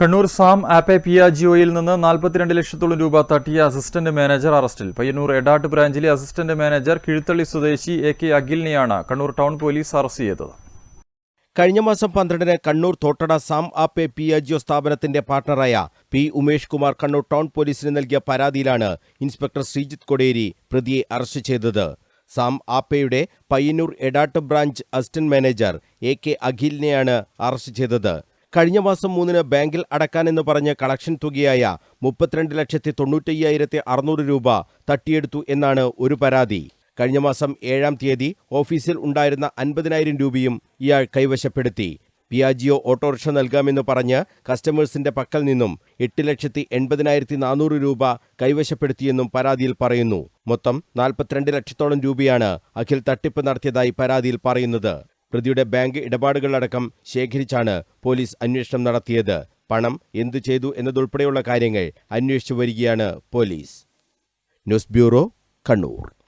Kannur Sam Ape പിയാജിഒയിൽ നിന്ന് നാൽപ്പത്തിരണ്ട് ലക്ഷത്തോളം രൂപ തട്ടിയ അസിസ്റ്റന്റ് മാനേജർ അറസ്റ്റിൽ. പയ്യന്നൂർ എടാട്ട് ബ്രാഞ്ചിലെ അസിസ്റ്റന്റ് മാനേജർ കിഴുത്തള്ളി സ്വദേശി എ കെ അഖിലിനെയാണ് കണ്ണൂർ ടൗൺ പോലീസ് അറസ്റ്റ് ചെയ്തത്. കഴിഞ്ഞ മാസം പന്ത്രണ്ടിന് കണ്ണൂർ തോട്ടട സാം ആപ്പെ പി അജിയോ സ്ഥാപനത്തിന്റെ പാർട്ണറായ പി ഉമേഷ് കുമാർ കണ്ണൂർ ടൗൺ പോലീസിന് നൽകിയ പരാതിയിലാണ് ഇൻസ്പെക്ടർ ശ്രീജിത്ത് കൊടേരി പ്രതിയെ അറസ്റ്റ് ചെയ്തത്. സാം ആപ്പയുടെ Payyanur Edat branch assistant manager A K അഖിലിനെയാണ് arrest ചെയ്തത്. കഴിഞ്ഞ മാസം മൂന്നിന് ബാങ്കിൽ അടക്കാനെന്ന് പറഞ്ഞ് കളക്ഷൻ തുകയായ മുപ്പത്തിരണ്ട് ലക്ഷത്തി തൊണ്ണൂറ്റയ്യായിരത്തി അറുന്നൂറ് രൂപ തട്ടിയെടുത്തു എന്നാണ് ഒരു പരാതി. കഴിഞ്ഞ മാസം ഏഴാം തീയതി ഓഫീസിൽ ഉണ്ടായിരുന്ന അൻപതിനായിരം രൂപയും ഇയാൾ കൈവശപ്പെടുത്തി. പിയാജിയോ ഓട്ടോറിക്ഷ നൽകാമെന്ന് പറഞ്ഞ് കസ്റ്റമേഴ്സിന്റെ പക്കൽ നിന്നും എട്ട് ലക്ഷത്തി എൺപതിനായിരത്തി നാനൂറ് രൂപ കൈവശപ്പെടുത്തിയെന്നും പരാതിയിൽ പറയുന്നു. മൊത്തം നാൽപ്പത്തിരണ്ട് ലക്ഷത്തോളം രൂപയാണ് അഖിൽ തട്ടിപ്പ് നടത്തിയതായി പരാതിയിൽ പറയുന്നത്. പ്രതിയുടെ ബാങ്ക് ഇടപാടുകളടക്കം ശേഖരിച്ചാണ് പോലീസ് അന്വേഷണം നടത്തിയത്. പണം എന്തു ചെയ്തു എന്നതുൾപ്പെടെയുള്ള കാര്യങ്ങൾ അന്വേഷിച്ചു വരികയാണ് പോലീസ്. News bureau Kannur.